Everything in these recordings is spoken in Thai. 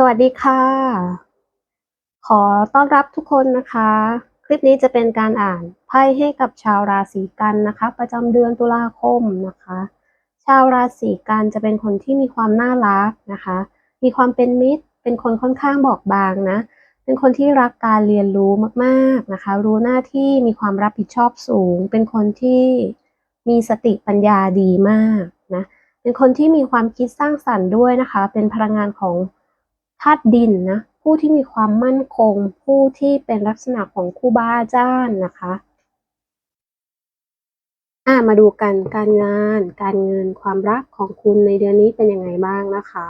สวัสดีค่ะ ขอต้อนรับทุกคนนะคะ คลิปนี้จะเป็นการอ่านไพ่ให้กับชาวราศีกันนะคะ ประจำเดือนตุลาคมนะคะ ชาวราศีกันจะเป็นคนที่มีความน่ารักนะคะ มีความเป็นมิตร เป็นคนค่อนข้างบอกบางนะ เป็นคนที่รักการเรียนรู้มากๆนะคะ รู้หน้าที่มีความรับผิดชอบสูง เป็นคนที่มีสติปัญญาดีมากนะ เป็นคนที่มีความคิดสร้างสรรค์ด้วยนะคะ เป็นพลังงานของ ธาตุดินนะผู้ที่มีความมั่นคง ผู้ที่เป็นลักษณะของครูบาอาจ้ารย์นะคะอ่ามาดูกันการงาน การเงินความรักของคุณในเดือนนี้เป็นยังไงบ้างนะคะ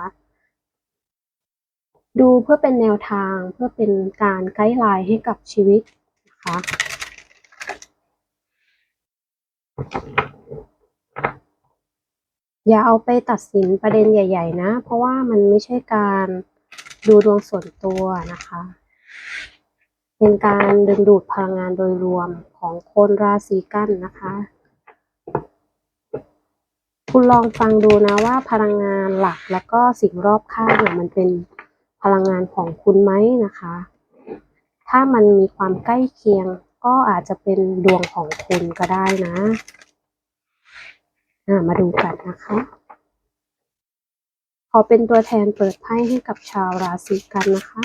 ดูเพื่อเป็นแนวทางเพื่อเป็นการไกด์ไลน์ให้กับชีวิตนะคะอย่าเอาไปตัดสินประเด็นใหญ่ ๆ นะ เพราะว่ามันไม่ใช่การ ดูดวงส่วนตัวนะคะ เป็นการดึงดูดพลังงานโดยรวมของคนราศีกันนะคะ คุณลองฟังดูนะว่าพลังงานหลักแล้วก็สิ่งรอบข้างเนี่ยมันเป็นพลังงานของคุณไหมนะคะ ถ้ามันมีความใกล้เคียงก็อาจจะเป็นดวงของคุณก็ได้นะ มาดูกันนะคะ ขอเป็นตัวแทนเปิดไพ่ให้กับชาวราศีกันนะคะ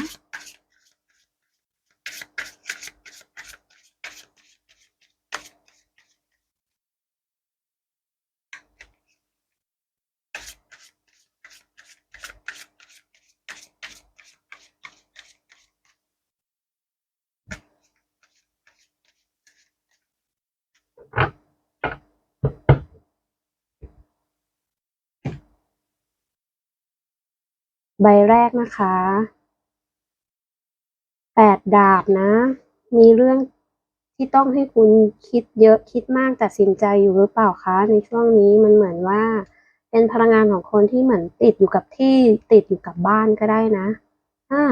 ใบแรกนะคะแปดดาบนะ มีเรื่องที่ต้องให้คุณคิดเยอะคิดมากตัดสินใจอยู่หรือเปล่าคะ ในช่วงนี้มันเหมือนว่า เป็นพลังงานของคนที่เหมือนติดอยู่กับที่ติดอยู่กับบ้านก็ได้นะอ่า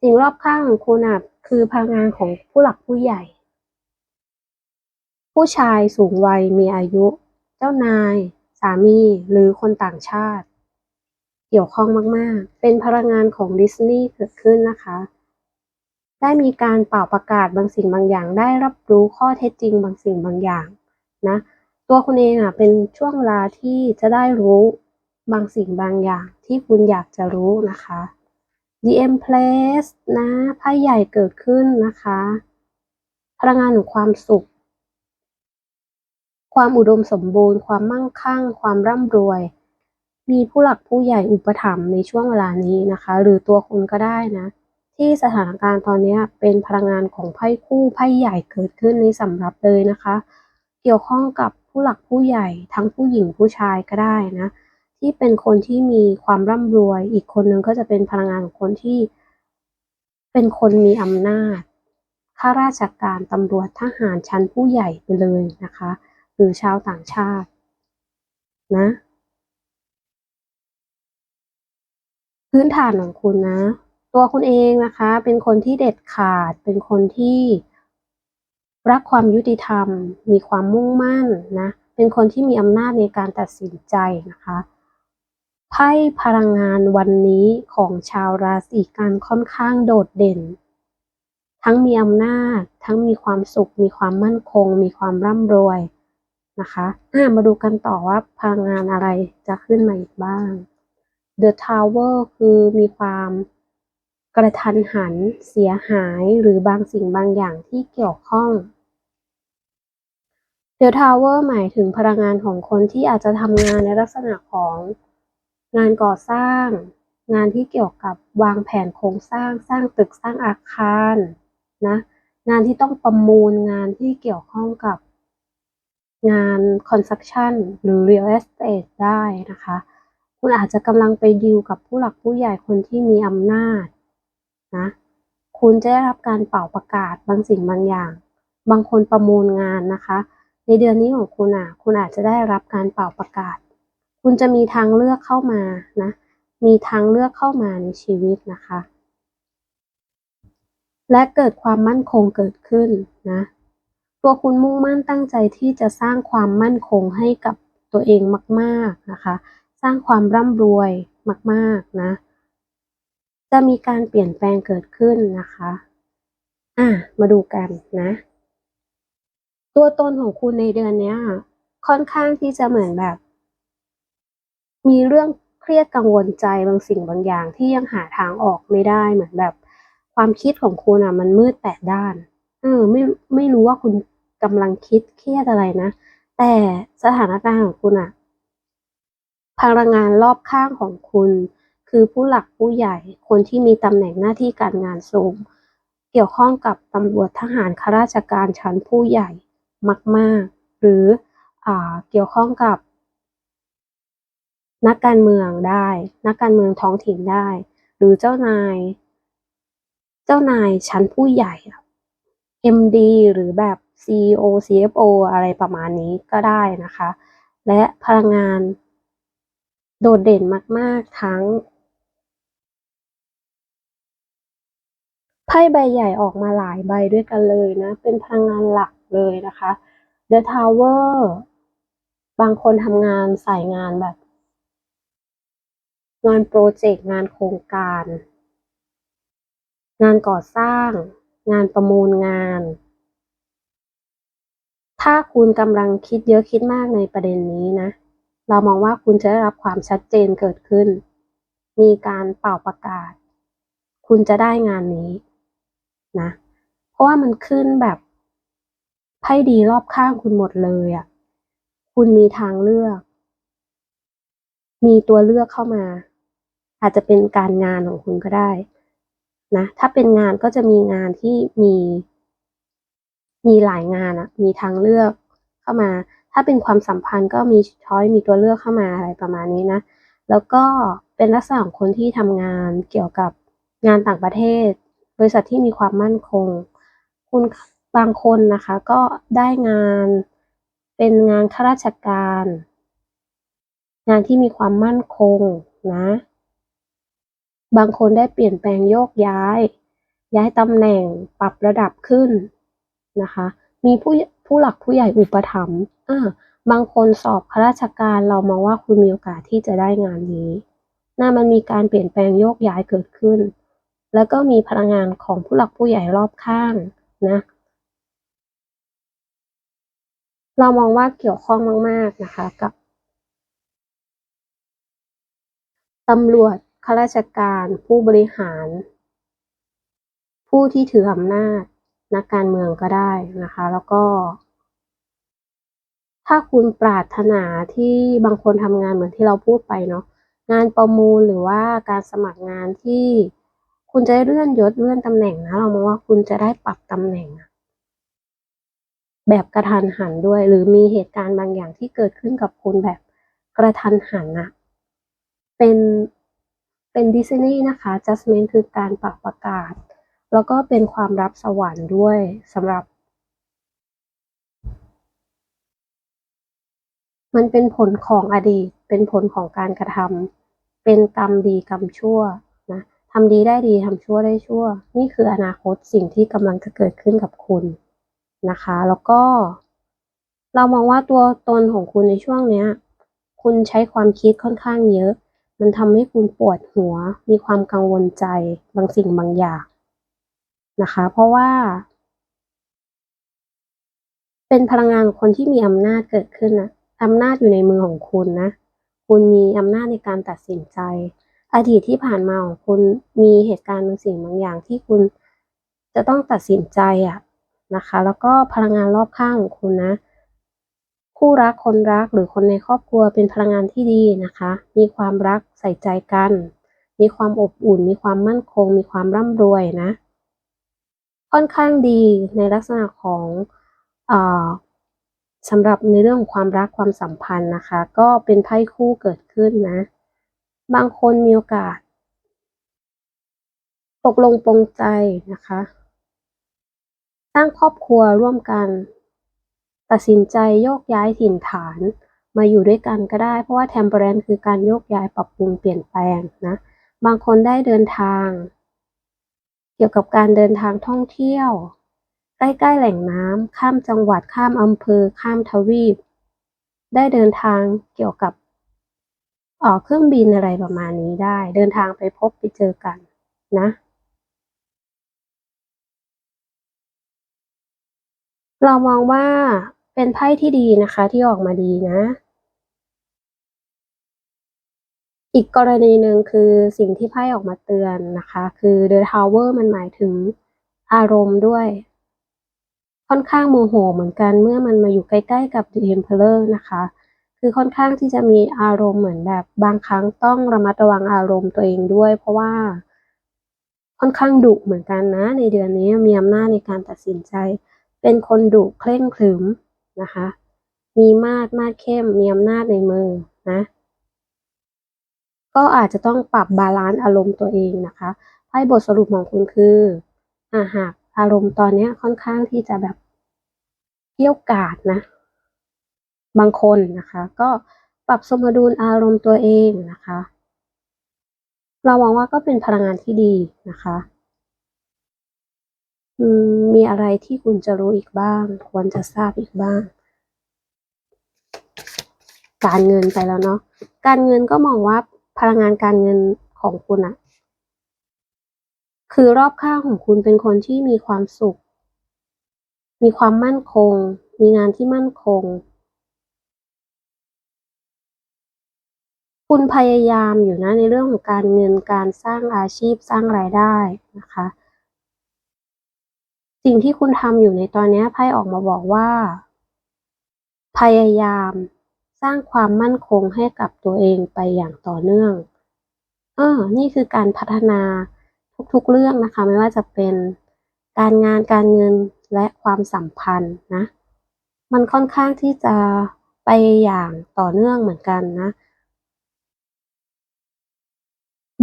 สิ่งรอบข้างของคุณอะคือพลังงานของผู้หลักผู้ใหญ่ ผู้ชายสูงวัยมีอายุ เจ้านาย สามีหรือคนต่างชาติ เกี่ยวข้องมาก ๆ เป็นพลังงานของดิสนีย์เกิดขึ้นนะคะ ได้มีการเป่าประกาศบางสิ่งบางอย่าง ได้รับรู้ข้อเท็จจริงบางสิ่งบางอย่างนะ ตัวคุณเองอะเป็นช่วงเวลาที่จะได้รู้บางสิ่งบางอย่างที่คุณอยากจะรู้นะคะ The Empress นะไพ่ใหญ่เกิดขึ้นนะคะ พลังงานของความสุข ความอุดมสมบูรณ์ ความมั่งคั่ง ความร่ำรวย มีผู้หลักผู้ใหญ่อุปถัมภ์ในช่วงเวลานี้นะคะ หรือตัวคุณก็ได้นะ ที่สถานการณ์ตอนนี้เป็นพลังงานของไพ่คู่ไพ่ใหญ่เกิดขึ้นในสำรับเลยนะคะ เกี่ยวข้องกับผู้หลักผู้ใหญ่ทั้งผู้หญิงผู้ชายก็ได้นะที่เป็นคนที่มีความร่ำรวย อีกคนนึงก็จะเป็นพลังงานของคนที่ เป็นคนมีอำนาจข้าราชการตำรวจทหารชั้นผู้ใหญ่ไปเลยนะคะ หรือชาวต่างชาติ นะ พื้นฐานของคุณนะ ตัวคุณเองนะคะ เป็นคนที่เด็ดขาด เป็นคนที่รักความยุติธรรม มีความมุ่งมั่นนะ เป็นคนที่มีอำนาจในการตัดสินใจนะคะไพ่พลังงานวันนี้ของชาวราศีกันค่อนข้างโดดเด่น ทั้งมีอำนาจ ทั้งมีความสุข มีความมั่นคง มีความร่ำรวยนะคะมาดูกันต่อว่าพลังงานอะไรจะขึ้นมาอีกบ้าง The Tower คือมีความกระทันหัน เสียหายหรือบางสิ่งบางอย่างที่เกี่ยวข้อง The Tower หมายถึงพลังงานของคนที่อาจจะทำงานในลักษณะของงานก่อสร้าง งานที่เกี่ยวกับวางแผนโครงสร้างสร้างตึกสร้างอาคารนะงานที่ต้องประมูลงานที่เกี่ยวข้องกับงาน construction หรือ real estate ได้นะคะ คุณอาจจะกำลังไปดีลกับผู้หลักผู้ใหญ่คนที่มีอำนาจนะคุณจะได้รับการเป่าประกาศบางสิ่งบางอย่าง บางคนประมูลงานนะคะ ในเดือนนี้ของคุณอะคุณอาจจะได้รับการเป่าประกาศ คุณจะมีทางเลือกเข้ามานะมีทางเลือกเข้ามาในชีวิตนะคะ และเกิดความมั่นคงเกิดขึ้นนะตัวคุณมุ่งมั่นตั้งใจที่จะสร้างความมั่นคงให้กับตัวเองมาก ๆนะคะ ร้างความร่ำรวยมากๆนะ จะมีการเปลี่ยนแปลงเกิดขึ้นนะคะ อะ มาดูกันนะ ตัวตนของคุณในเดือนนี้ค่อนข้างที่จะเหมือนแบบ มีเรื่องเครียดกังวลใจบางสิ่งบางอย่างที่ยังหาทางออกไม่ได้เหมือนแบบ ความคิดของคุณอะ มันมืดแปดด้าน เออ ไม่ไม่รู้ว่าคุณกำลังคิดเครียดอะไรนะ แต่สถานการณ์ของคุณอะ พลังงานรอบข้างของคุณ คือผู้หลักผู้ใหญ่ คนที่มีตำแหน่งหน้าที่การงานสูง เกี่ยวข้องกับตำรวจทหารข้าราชการชั้นผู้ใหญ่มาก ๆ หรืออเกี่ยวข้องกับ นักการเมืองได้ นักการเมืองท้องถิ่นได้ หรือเจ้านาย เจ้านายชั้นผู้ใหญ่ MD หรือแบบ CEO CFO อะไรประมาณนี้ก็ได้นะคะ และพลังงาน โดดเด่นมาก ๆ ทั้ง ไพ่ใบใหญ่ออกมาหลายใบด้วยกันเลยนะ เป็นพลังงานหลักเลยนะคะ The Tower บางคนทำงานสายงานแบบ งานโปรเจกต์ งานโครงการ งานก่อสร้าง งานประมูลงาน ถ้าคุณกำลังคิดเยอะคิดมากในประเด็นนี้นะ เรามองว่าคุณจะได้รับความชัดเจนเกิดขึ้น มีการเป่าประกาศ คุณจะได้งานนี้นะ เพราะว่ามันขึ้นแบบไพ่ดีรอบข้างคุณหมดเลยอะ่ะ คุณมีทางเลือก มีตัวเลือกเข้ามา อาจจะเป็นการงานของคุณก็ได้นะ ถ้าเป็นงานก็จะมีงานที่มี มีหลายงานอะมีทางเลือกเข้ามา ถ้าเป็นความสัมพันธ์ก็มีช้อยมีตัวเลือกเข้ามาอะไรประมาณนี้นะ แล้วก็เป็นลักษณะของคนที่ทำงานเกี่ยวกับงานต่างประเทศ บริษัทที่มีความมั่นคง คุณบางคนนะคะ ก็ได้งานเป็นงานข้าราชการ งานที่มีความมั่นคงนะ บางคนได้เปลี่ยนแปลงโยกย้าย ย้ายตำแหน่งปรับระดับขึ้นนะคะ มีผู้ ผู้หลักผู้ใหญ่อุปถัมภ์อ่าบางคนสอบข้าราชการเรามองว่าคุณมีโอกาสที่จะได้งานนี้น่ามันมีการเปลี่ยนแปลงโยกย้ายเกิดขึ้น แล้วก็มีพลังงานของผู้หลักผู้ใหญ่รอบข้างนะ เรามองว่าเกี่ยวข้องมาก ๆนะคะกับตำรวจข้าราชการ ผู้บริหาร ผู้ที่ถืออำนาจ นักการเมืองก็ได้นะคะ แล้วก็ ถ้าคุณปรารถนาที่บางคนทำงานเหมือนที่เราพูดไปเนาะงานประมูลหรือว่าการสมัครงานที่คุณจะได้เลื่อนยศเลื่อนตำแหน่งนะ เรามองว่าคุณจะได้ปรับตำแหน่ง แบบกระทันหันด้วย หรือมีเหตุการณ์บางอย่างที่เกิดขึ้นกับคุณแบบกระทันหันอะเป็นเป็นดิสนีย์นะคะ judgment คือการปรับประกาศ แล้วก็เป็นความรับสวรรค์ด้วยสำหรับ มันเป็นผลของอดีต เป็นผลของการกระทำเป็นกรรมดีกรรมชั่วนะทำดีได้ดีทำชั่วได้ชั่ว นี่คืออนาคตสิ่งที่กำลังจะเกิดขึ้นกับคุณนะคะ แล้วก็ เรามองว่าตัวตนของคุณในช่วงเนี้ย คุณใช้ความคิดค่อนข้างเยอะ มันทำให้คุณปวดหัว มีความกังวลใจ บางสิ่งบางอย่าง นะคะ เพราะว่า เป็นพลังงานคนที่มีอำนาจเกิดขึ้นนะอำนาจอยู่ในมือของคุณนะ คุณมีอำนาจในการตัดสินใจ อดีตที่ผ่านมาของคุณมีเหตุการณ์บางสิ่งบางอย่างที่คุณจะต้องตัดสินใจอะนะคะ แล้วก็พลังงานรอบข้างของคุณนะ คู่รักคนรักหรือคนในครอบครัวเป็นพลังงานที่ดีนะคะ มีความรักใส่ใจกัน มีความอบอุ่น มีความมั่นคง มีความร่ำรวยนะ ค่อนข้างดีในลักษณะของอสำหรับในเรื่องของความรักความสัมพันธ์นะคะ ก็เป็นไพ่คู่เกิดขึ้นนะ บางคนมีโอกาส ตกลงปรงใจนะคะ สร้างครอบครัวร่วมกัน ตัดสินใจโยกย้ายถิ่นฐานมาอยู่ด้วยกันก็ได้ เพราะว่า temperance คือการโยกย้ายปรับปรุงเปลี่ยนแปลงนะ บางคนได้เดินทาง เกี่ยวกับการเดินทางท่องเที่ยว ใกล้ๆแหล่งน้ำข้ามจังหวัดข้ามอำเภอ ข้ามทวีป ได้เดินทางเกี่ยวกับเอ่อเครื่องบินอะไรประมาณนี้ได้ เดินทางไปพบไปเจอกันนะ เรามองว่าเป็นไพ่ที่ดีนะคะที่ออกมาดีนะ อีกกรณีหนึ่งคือสิ่งที่ไพ่ออกมาเตือนนะคะ คือ The Tower มันหมายถึงอารมณ์ด้วย ค่อนข้างโมโหเหมือนกันเมื่อมันมาอยู่ใกล้ๆกับ The Emperor นะคะ คือค่อนข้างที่จะมีอารมณ์เหมือนแบบบางครั้งต้องระมัดระวังอารมณ์ตัวเองด้วย เพราะว่าค่อนข้างดุเหมือนกันนะ ในเดือนนี้มีอำนาจในการตัดสินใจ เป็นคนดุเคร่งขรึมนะคะ มีมาดมาดเข้มมีอำนาจในมือนะ ก็อาจจะต้องปรับบาลานซ์อารมณ์ตัวเองนะคะไพ่บทสรุปของคุณคืออาหากอารมณ์ตอนนี้ค่อนข้างที่จะแบบเกี่ยวกาดนะ บางคนนะคะ ก็ปรับสมดุลอารมณ์ตัวเองนะคะ เรามองว่าก็เป็นพลังงานที่ดีนะคะมีอะไรที่คุณจะรู้อีกบ้าง ควรจะทราบอีกบ้าง การเงินไปแล้วเนาะการเงินก็มองว่า พลังงานการเงินของคุณอะคือรอบข้างของคุณเป็นคนที่มีความสุข มีความมั่นคง มีงานที่มั่นคง คุณพยายามอยู่นะในเรื่องของการเงินการสร้างอาชีพสร้างรายได้นะคะ สิ่งที่คุณทำอยู่ในตอนนี้ไพ่ออกมาบอกว่า พยายาม ร้างความมั่นคงให้กับตัวเองไปอย่างต่อเนื่องเออนี่คือการพัฒนาทุกๆเรื่องนะคะ ไม่ว่าจะเป็นการงานการเงินและความสัมพันธ์นะ มันค่อนข้างที่จะไปอย่างต่อเนื่องเหมือนกันนะ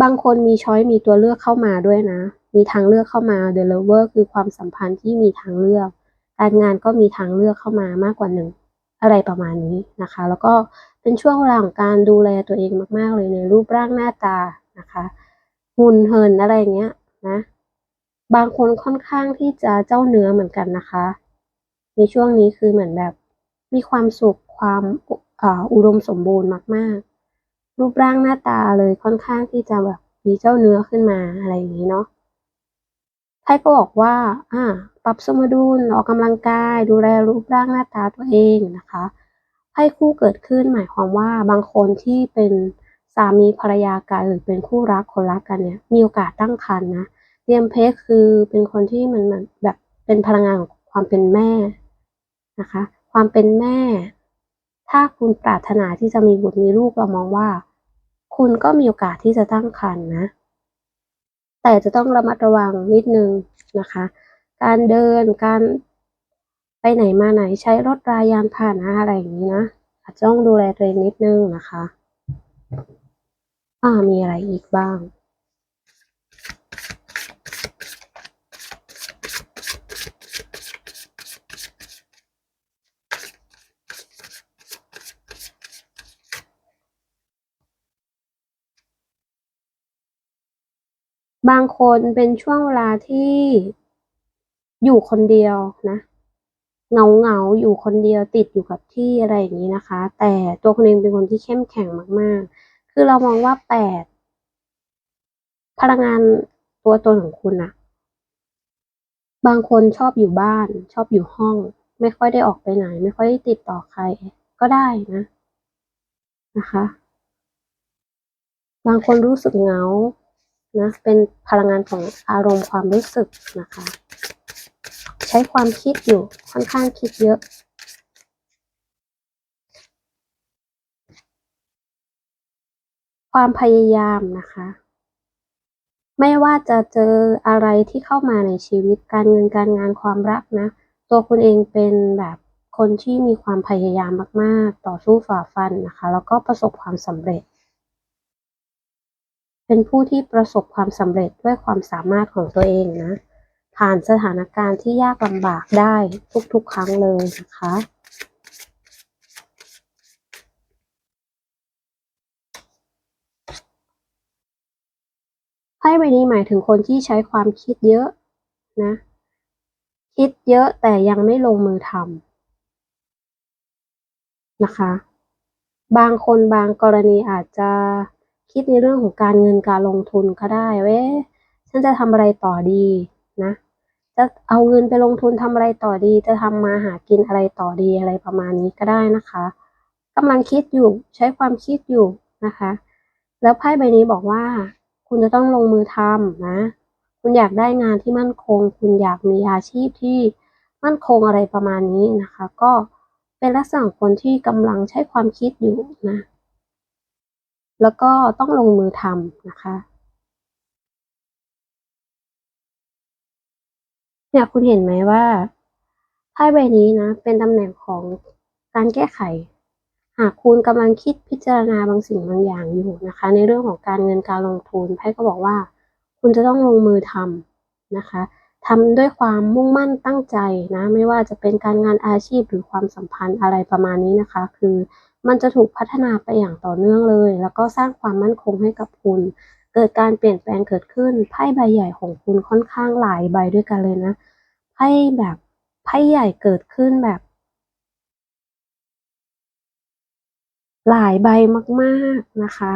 บางคนมีช้อยมีตัวเลือกเข้ามาด้วยนะ มีทางเลือกเข้ามา The Lover คือความสัมพันธ์ที่มีทางเลือก การงานก็มีทางเลือกเข้ามามากกว่าหนึ่ง อะไรประมาณนี้นะคะ แล้วก็เป็นช่วงเวลาของการดูแลตัวเองมาก ๆ เลยในรูปร่างหน้าตานะคะหุ่นเหินอะไรเงี้ยนะ บางคนค่อนข้างที่จะเจ้าเนื้อเหมือนกันนะคะ ในช่วงนี้คือเหมือนแบบมีความสุขความอุดมสมบูรณ์มาก ๆ รูปร่างหน้าตาเลยค่อนข้างที่จะแบบมีเจ้าเนื้อขึ้นมาอะไรอย่างนี้เนาะไพ่ก็บอกว่า อ่า ปรับสมดุลออกกำลังกาย ดูแลรูปร่างหน้าตาตัวเองนะคะไพ่คู่เกิดขึ้นหมายความว่าบางคนที่เป็นสามีภรรยากันหรือเป็นคู่รักคนรักกันเนี่ยมีโอกาสตั้งครรภ์นะเรียมเพคคือเป็นคนที่มันแบบเป็นพลังงานของความเป็นแม่นะคะ ความเป็นแม่ ถ้าคุณปรารถนาที่จะมีบุตรมีลูกเรามองว่า คุณก็มีโอกาสที่จะตั้งครรภ์นะ แต่จะต้องระมัดระวังนิดนึงนะคะ การเดินการไปไหนมาไหนใช้รถรายานผ่านนะอะไรอย่างนี้นะอาจจะต้องดูแลตัวเองนิดนึงนะคะอ่ามีอะไรอีกบ้างบางคนเป็นช่วงเวลาที่ อยู่คนเดียวนะเงาเงาอยู่คนเดียวติดอยู่กับที่อะไรอย่างนี้นะคะ แต่ตัวคนเองเป็นคนที่เข้มแข็งมาก ๆ คือเรามองว่าแปดพลังงานตัวตนของคุณอะบางคนชอบอยู่บ้าน ชอบอยู่ห้อง ไม่ค่อยได้ออกไปไหน ไม่ค่อยได้ติดต่อใคร ก็ได้นะนะคะ บางคนรู้สึกเหงานะ เป็นพลังงานของอารมณ์ความรู้สึกนะคะ ช้ความคิดอยู่ค่อนข้างคิดเยอะ ความพยายามนะคะ ไม่ว่าจะเจออะไรที่เข้ามาในชีวิตการเงินการงานความรักนะ ตัวคุณเองเป็นแบบคนที่มีความพยายามมาก ๆ ต่อสู้ฝ่าฟันนะคะ แล้วก็ประสบความสำเร็จ เป็นผู้ที่ประสบความสำเร็จด้วยความสามารถของตัวเองนะ ผ่านสถานการณ์ที่ยากลำบากได้ทุกๆ ครั้งเลยนะคะ ไพ่ใบนี้หมายถึงคนที่ใช้ความคิดเยอะนะ คิดเยอะแต่ยังไม่ลงมือทำนะคะ บางคนบางกรณีอาจจะคิดในเรื่องของการเงินการลงทุนก็ได้เว้ฉันจะทำอะไรต่อดี นะ จะเอาเงินไปลงทุนทำอะไรต่อดี จะทำมาหากินอะไรต่อดีอะไรประมาณนี้ก็ได้นะคะกำลังคิดอยู่ใช้ความคิดอยู่นะคะ แล้วไพ่ใบนี้บอกว่า คุณจะต้องลงมือทำนะ คุณอยากได้งานที่มั่นคง คุณอยากมีอาชีพที่มั่นคงอะไรประมาณนี้นะคะ ก็เป็นลักษณะคนที่กำลังใช้ความคิดอยู่นะ แล้วก็ต้องลงมือทำนะคะ เนี่ยคุณเห็นไหมว่าไพ่ใบนี้นะ เป็นตำแหน่งของการแก้ไข หากคุณกำลังคิดพิจารณาบางสิ่งบางอย่างอยู่นะคะ ในเรื่องของการเงินการลงทุนไพ่ก็บอกว่า คุณจะต้องลงมือทำนะคะทำด้วยความมุ่งมั่นตั้งใจนะ ไม่ว่าจะเป็นการงานอาชีพหรือความสัมพันธ์อะไรประมาณนี้นะคะ คือมันจะถูกพัฒนาไปอย่างต่อเนื่องเลย แล้วก็สร้างความมั่นคงให้กับคุณ เกิดการเปลี่ยนแปลงเกิดขึ้นไพ่ใบใหญ่ของคุณค่อนข้างหลายใบด้วยกันเลยนะไพ่แบบไพ่ใหญ่เกิดขึ้นแบบ หลายใบมากๆนะคะ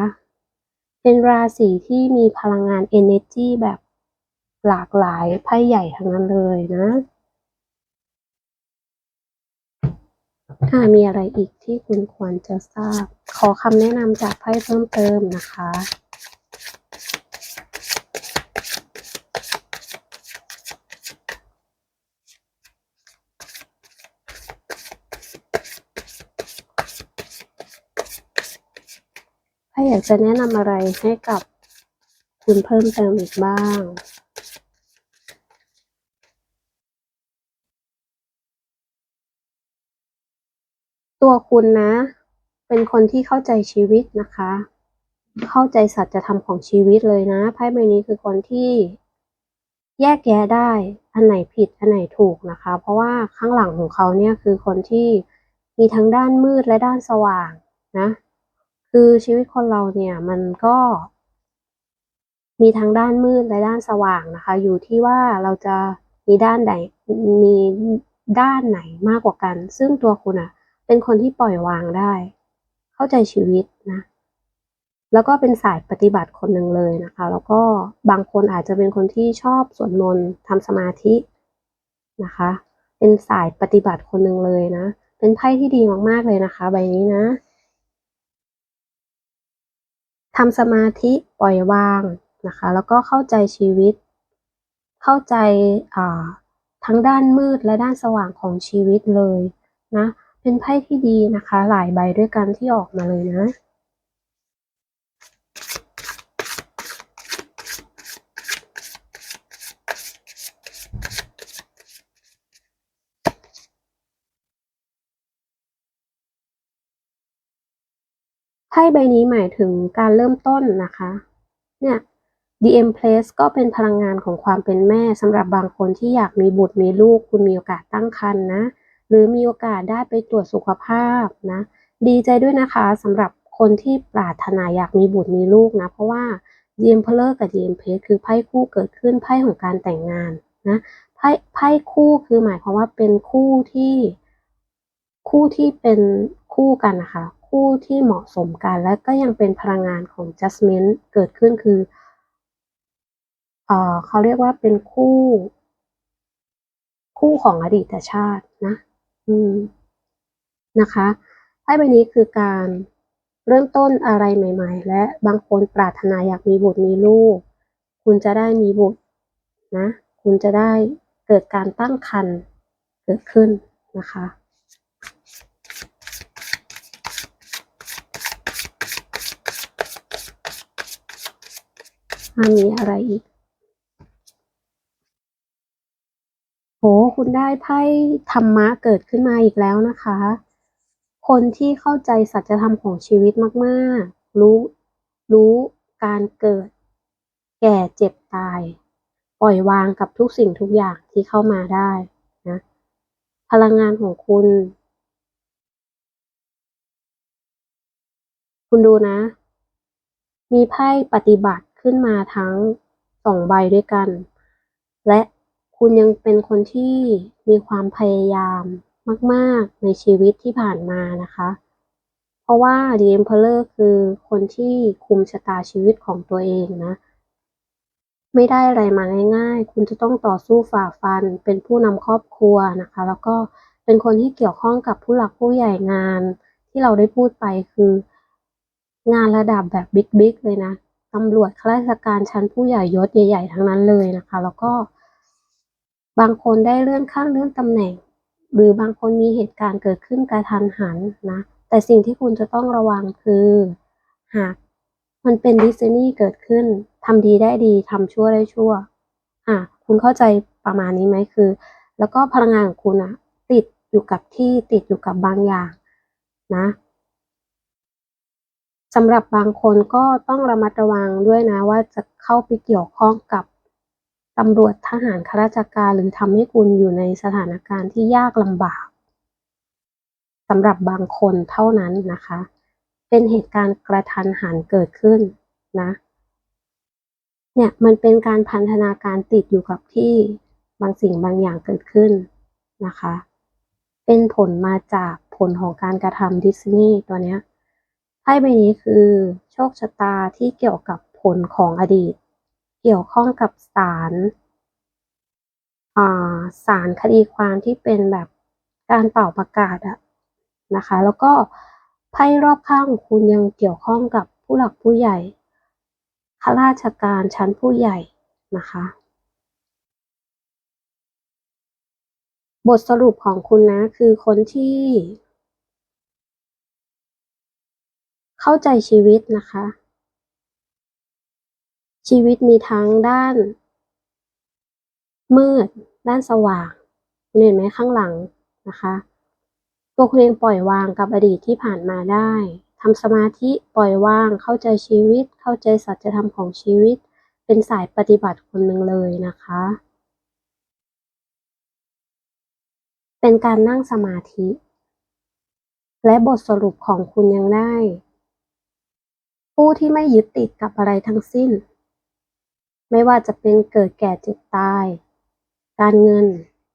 เป็นราศีที่มีพลังงาน energy แบบหลากหลายไพ่ใหญ่ทั้งนั้นเลยนะถ้ามีอะไรอีกที่คุณควรจะทราบ ขอคำแนะนำจากไพ่เพิ่มเติมนะคะ อยากจะแนะนำอะไรให้กับคุณเพิ่มเติมอีกบ้างตัวคุณนะ เป็นคนที่เข้าใจชีวิตนะคะ เข้าใจสัจธรรมของชีวิตเลยนะไพ่ใบนี้คือคนที่แยกแยะได้ อันไหนผิดอันไหนถูกนะคะ เพราะว่าข้างหลังของเขาเนี่ยคือคนที่มีทั้งด้านมืดและด้านสว่างนะ คือชีวิตคนเราเนี่ยมันก็ มีทั้งด้านมืดและด้านสว่างนะคะ อยู่ที่ว่าเราจะมีด้านใดมีด้านไหนมากกว่ากัน ซึ่งตัวคุณอะเป็นคนที่ปล่อยวางได้ เข้าใจชีวิตนะ แล้วก็เป็นสายปฏิบัติคนหนึ่งเลยนะคะ แล้วก็บางคนอาจจะเป็นคนที่ชอบสวดมนต์ทำสมาธินะคะ เป็นสายปฏิบัติคนหนึ่งเลยนะ เป็นไพ่ที่ดีมากๆเลยนะคะ ใบนี้นะ ทำสมาธิปล่อยวางนะคะ แล้วก็เข้าใจชีวิต เข้าใจทั้งด้านมืดและด้านสว่างของชีวิตเลยนะ เป็นไพ่ที่ดีนะคะ หลายใบด้วยกันที่ออกมาเลยนะ ใบนี้หมายถึงการเริ่มต้นนะคะ เนี่ย The Empress ก็เป็นพลังงานของความเป็นแม่สำหรับบางคนที่อยากมีบุตรมีลูก คุณมีโอกาสตั้งครรภ์นะ หรือมีโอกาสได้ไปตรวจสุขภาพนะ ดีใจด้วยนะคะสำหรับคนที่ปรารถนาอยากมีบุตรมีลูกนะ เพราะว่า The Emperor กับ The Empress คือไพ่คู่เกิดขึ้นไพ่ของการแต่งงานนะไพ่ไพ่คู่คือหมายความว่าเป็นคู่ที่ คู่ที่เป็นคู่กันนะคะ คู่ที่เหมาะสมกัน และก็ยังเป็นพลังงานของ Judgment เกิดขึ้นคือเออเขาเรียกว่าเป็นคู่ คู่ของอดีตชาตินะ อืมนะคะไพ่ใบนี้คือการเริ่มต้นอะไรใหม่ ๆ และบางคนปรารถนาอยากมีบุตรมีลูก คุณจะได้มีบุตรนะ คุณจะได้เกิดการตั้งครรภ์เกิดขึ้นนะคะ มีอะไรอีก โห คุณได้ไพ่ธรรมะเกิดขึ้นมาอีกแล้วนะคะ คนที่เข้าใจสัจธรรมของชีวิตมากๆ รู้ รู้การเกิด แก่เจ็บตาย ปล่อยวางกับทุกสิ่งทุกอย่างที่เข้ามาได้นะ พลังงานของคุณ คุณดูนะ มีไพ่ปฏิบัติ ขึ้นมาทั้งสองใบด้วยกัน และคุณยังเป็นคนที่มีความพยายามมาก ๆ ในชีวิตที่ผ่านมานะคะ เพราะว่า The Emperor คือคนที่คุมชะตาชีวิตของตัวเองนะ ไม่ได้อะไรมาง่ายๆ คุณจะต้องต่อสู้ฝ่าฟัน เป็นผู้นำครอบครัวนะคะ แล้วก็เป็นคนที่เกี่ยวข้องกับผู้หลักผู้ใหญ่งาน ที่เราได้พูดไปคืองานระดับแบบบิ๊กๆเลยนะ ตำรวจข้าราชการชั้นผู้ใหญ่ยศใหญ่ ๆ ทั้งนั้นเลยนะคะ แล้วก็ บางคนได้เลื่อนขั้นเลื่อนตำแหน่ง หรือบางคนมีเหตุการณ์เกิดขึ้นกระทันหันนะ แต่สิ่งที่คุณจะต้องระวังคือ หากมันเป็นดิสนีย์เกิดขึ้นทำดีได้ดีทำชั่วได้ชั่ว อะ คุณเข้าใจประมาณนี้ไหมคือ แล้วก็พลังงานของคุณอะติดอยู่กับที่ติดอยู่กับบางอย่างนะ สำหรับบางคนก็ต้องระมัดระวังด้วยนะว่าจะเข้าไปเกี่ยวข้องกับตำรวจทหารข้าราชการหรือทำให้คุณอยู่ในสถานการณ์ที่ยากลำบากสำหรับบางคนเท่านั้นนะคะ เป็นเหตุการณ์กระทันหันเกิดขึ้นนะเนี่ยมันเป็นการพันธนาการติดอยู่กับที่บางสิ่งบางอย่างเกิดขึ้นนะคะ เป็นผลมาจากผลของการกระทำดิสนีย์ตัวเนี้ย พ่ใบนี้คือ โชคชะตาที่เกี่ยวกับผลของอดีต เกี่ยวข้องกับศาลศาลคดีความที่เป็นแบบการเป่าประกาศอะนะคะ แล้วก็ไพ่รอบข้างของคุณยังเกี่ยวข้องกับผู้หลักผู้ใหญ่ข้าราชการชั้นผู้ใหญ่นะคะ บทสรุปของคุณนะคือคนที่ เข้าใจชีวิตนะคะ ชีวิตมีทั้งด้าน มืด ด้านสว่างเห็นไหมข้างหลังนะคะตัวคุณเองปล่อยวางกับอดีตที่ผ่านมาได้ทำสมาธิปล่อยวาง เข้าใจชีวิต เข้าใจสัจธรรมของชีวิต เป็นสายปฏิบัติคนหนึ่งเลยนะคะ เป็นการนั่งสมาธิ และบทสรุปของคุณยังได้ ผู้ที่ไม่ยึดติดกับอะไรทั้งสิ้น ไม่ว่าจะเป็นเกิดแก่เจ็บตาย การเงิน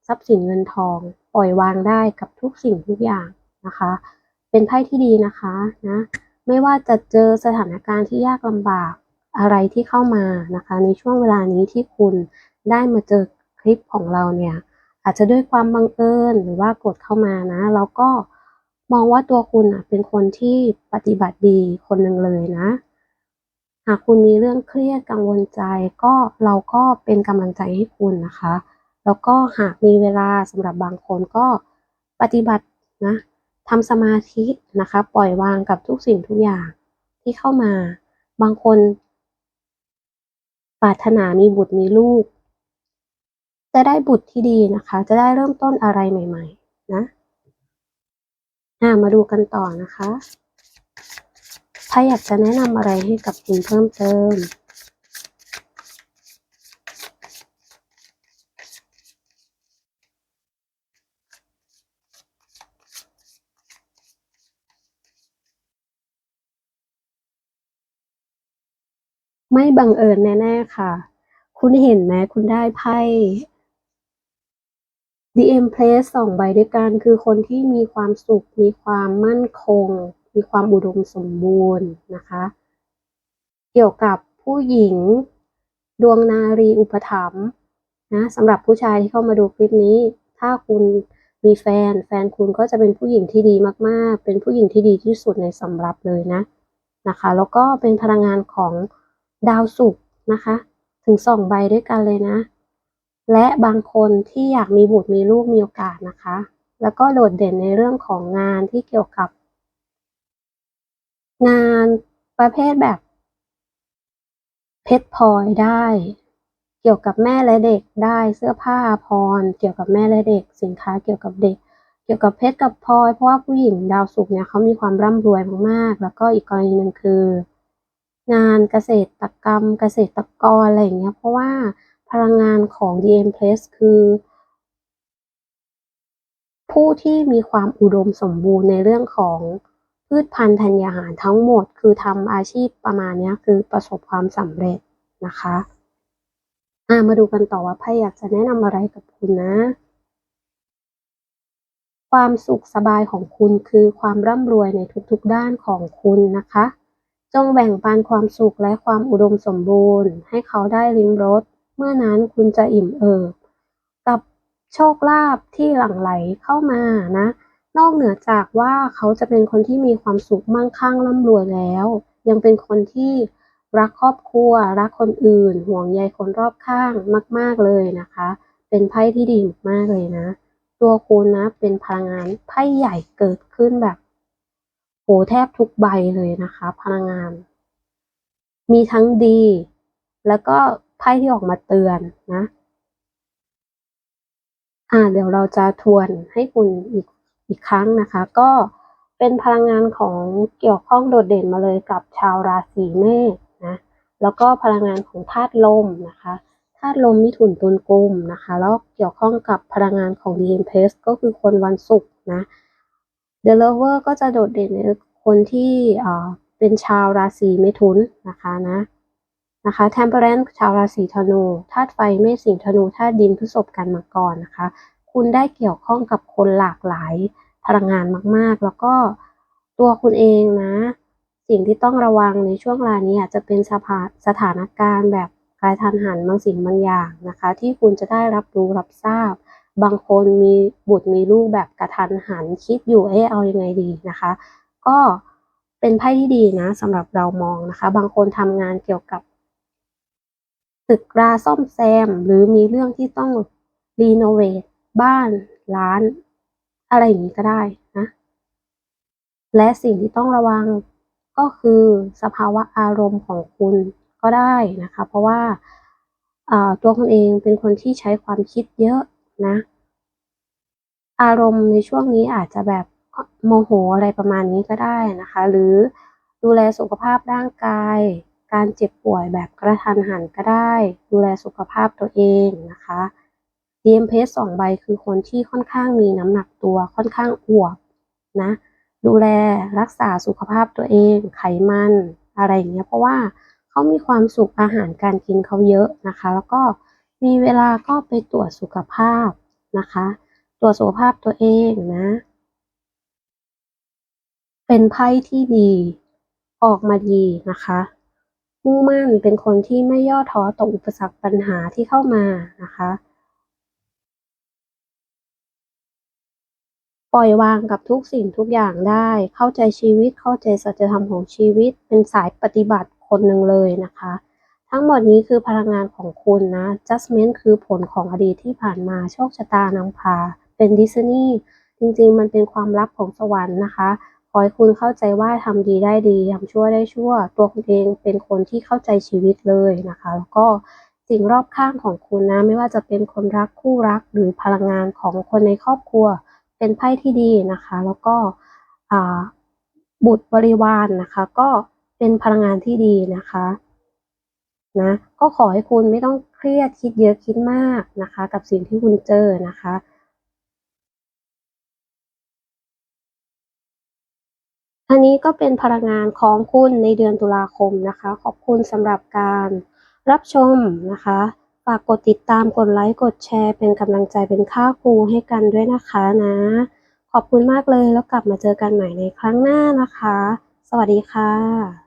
ทรัพย์สินเงินทอง ปล่อยวางได้กับทุกสิ่งทุกอย่างนะคะ เป็นไพ่ที่ดีนะคะนะไม่ว่าจะเจอสถานการณ์ที่ยากลำบากอะไรที่เข้ามานะคะ ในช่วงเวลานี้ที่คุณได้มาเจอคลิปของเราเนี่ย อาจจะด้วยความบังเอิญหรือว่ากดเข้ามานะ แล้วก็ มองว่าตัวคุณเป็นคนที่ปฏิบัติดีคนหนึ่งเลยนะ หากคุณมีเรื่องเครียดกังวลใจก็เราก็เป็นกำลังใจให้คุณนะคะ แล้วก็หากมีเวลาสำหรับบางคนก็ปฏิบัตินะทำสมาธินะคะ ปล่อยวางกับทุกสิ่งทุกอย่างที่เข้ามา บางคนปรารถนามีบุตรมีลูก จะได้บุตรที่ดีนะคะ จะได้เริ่มต้นอะไรใหม่ ๆ นะ มาดูกันต่อนะคะ ถ้าอยากจะแนะนำอะไรให้กับคุณเพิ่มเติมไม่บังเอิญแน่ ๆ ค่ะ คุณเห็นไหมคุณได้ไพ่ The Empress สองใบด้วยกันคือคนที่มีความสุข มีความมั่นคง มีความอุดมสมบูรณ์นะคะ เกี่ยวกับผู้หญิงดวงนารีอุปถัมภ์นะสำหรับผู้ชายที่เข้ามาดูคลิปนี้ ถ้าคุณมีแฟน แฟนคุณก็จะเป็นผู้หญิงที่ดีมากๆ เป็นผู้หญิงที่ดีที่สุดในสำหรับเลยนะนะคะ แล้วก็เป็นพลังงานของดาวศุกร์นะคะ ถึงสองใบด้วยกันเลยนะ และบางคนที่อยากมีบุตรมีลูกมีโอกาสนะคะ แล้วก็โดดเด่นในเรื่องของงานที่เกี่ยวกับ งานประเภทแบบเพชรพลอยได้ เกี่ยวกับแม่และเด็กได้เสื้อผ้าพรเกี่ยวกับแม่และเด็ก สินค้าเกี่ยวกับเด็ก เกี่ยวกับเพชรกับพลอย เพราะว่าผู้หญิงดาวศุกร์เนี่ยเขามีความร่ำรวยมากๆ แล้วก็อีกกรณีหนึ่งคือ งานเกษตรกรรมเกษตรกรอะไรอย่างเงี้ยเพราะว่า พลังงานของ DM Plus คือ ผู้ที่มีความอุดมสมบูรณ์ในเรื่องของพืชพันธุ์ธัญญาหารทั้งหมด คือทำอาชีพประมาณนี้คือประสบความสำเร็จนะคะามาดูกันต่อว่าไพ่อยากจะแนะนำอะไรกับคุณนะ ความสุขสบายของคุณคือความร่ำรวยในทุกๆด้านของคุณนะคะ จงแบ่งปันความสุขและความอุดมสมบูรณ์ ให้เขาได้ลิ้มรส เมื่อนั้นคุณจะอิ่มเอิบกับโชคลาภที่หลั่งไหลเข้ามานะ นอกเหนือจากว่าเขาจะเป็นคนที่มีความสุขมั่งคั่งร่ำรวยแล้ว ยังเป็นคนที่รักครอบครัว รักคนอื่น ห่วงใยคนรอบข้างมาก ๆเลยนะคะ เป็นไพ่ที่ดีมากเลยนะ ตัวคุณนะเป็นพลังงานไพ่ใหญ่เกิดขึ้นแบบโหแทบทุกใบเลยนะคะ พลังงาน มีทั้งดี แล้วก็ ไพ่ที่ออกมาเตือนนะ อ่า เดี๋ยวเราจะทวนให้คุณอีกอีกครั้งนะคะ ก็เป็นพลังงานของเกี่ยวข้องโดดเด่นมาเลยกับชาวราศีเมษนะ แล้วก็พลังงานของธาตุลมนะคะธาตุลมมิถุนตุลกุมนะคะ แล้วเกี่ยวข้องกับพลังงานของ d m p s ก็คือคนวันศุกร์นะ The Lover ก็จะโดดเด่นในคนที่เป็นชาวราศีเมถุนนะคะนะ นะคะ Temperance ชาวราศีธนูธาตุไฟเมษสิงธนูธาตุดินพฤษภกันมาก่อนนะคะ คุณได้เกี่ยวข้องกับคนหลากหลายพลังงานมากๆ แล้วก็ตัวคุณเองนะ สิ่งที่ต้องระวังในช่วงเวลานี้อาจจะเป็นสภาสถานการณ์แบบกลายทันหันบางสิ่งบางอย่างนะคะ ที่คุณจะได้รับรู้รับทราบ บางคนมีบุตรมีลูกแบบกระทันหันคิดอยู่เอ๊ะเอายังไงดีนะคะ ก็เป็นไพ่ที่ดีนะสำหรับเรามองนะคะ บางคนทำงานเกี่ยวกับ ตึกราซ่อมแซม หรือมีเรื่องที่ต้องรีโนเวทบ้านร้าน อะไรอย่างนี้ก็ได้นะ และสิ่งที่ต้องระวังก็คือสภาวะอารมณ์ของคุณก็ได้นะคะ เพราะว่าตัวคุณเองเป็นคนที่ใช้ความคิดเยอะนะ อารมณ์ในช่วงนี้อาจจะแบบโมโหอะไรประมาณนี้ก็ได้นะคะ หรือดูแลสุขภาพร่างกาย การเจ็บป่วยแบบกระทันหันก็ได้ ดูแลสุขภาพตัวเองนะคะ DM p สองใบคือคนที่ค่อนข้างมีน้ำหนักตัวค่อนข้างอวบนะ ดูแลรักษาสุขภาพตัวเอง ไขมันอะไรอย่างเงี้ยเพราะว่าเขามีความสุขอาหารการกินเขาเยอะนะคะ แล้วก็มีเวลาก็ไปตรวจสุขภาพนะคะ ตรวจสุขภาพตัวเองนะ เป็นไพ่ที่ดีออกมาดีนะคะ มุ่งมั่นเป็นคนที่ไม่ย่อท้อต่ออุปสรรคปัญหาที่เข้ามานะคะ ปล่อยวางกับทุกสิ่งทุกอย่างได้ เข้าใจชีวิตเข้าใจสัจธรรมของชีวิต เป็นสายปฏิบัติคนหนึ่งเลยนะคะ ทั้งหมดนี้คือพลังงานของคุณนะ judgment คือผลของอดีตที่ผ่านมาโชคชะตานำพา เป็นดิสนีย์จริงๆ มันเป็นความลับของสวรรค์นะคะ ขอให้คุณเข้าใจว่าทำดีได้ดีทำชั่วได้ชั่ว ตัวคุณเองเป็นคนที่เข้าใจชีวิตเลยนะคะ แล้วก็สิ่งรอบข้างของคุณนะ ไม่ว่าจะเป็นคนรักคู่รักหรือพลังงานของคนในครอบครัว เป็นไพ่ที่ดีนะคะ แล้วก็บุตรบริวารนนะคะ ก็เป็นพลังงานที่ดีนะคะนะก็ขอให้คุณไม่ต้องเครียดคิดเยอะคิดมากนะคะ กับสิ่งที่คุณเจอนะคะ อันนี้ก็เป็นพลังงานของคุณในเดือนตุลาคมนะคะ ขอบคุณสำหรับการรับชมนะคะ ฝากกดติดตาม กดไลค์ กดแชร์ เป็นกำลังใจเป็นค่าครูให้กันด้วยนะคะนะ ขอบคุณมากเลยแล้วกลับมาเจอกันใหม่ในครั้งหน้านะคะ สวัสดีค่ะ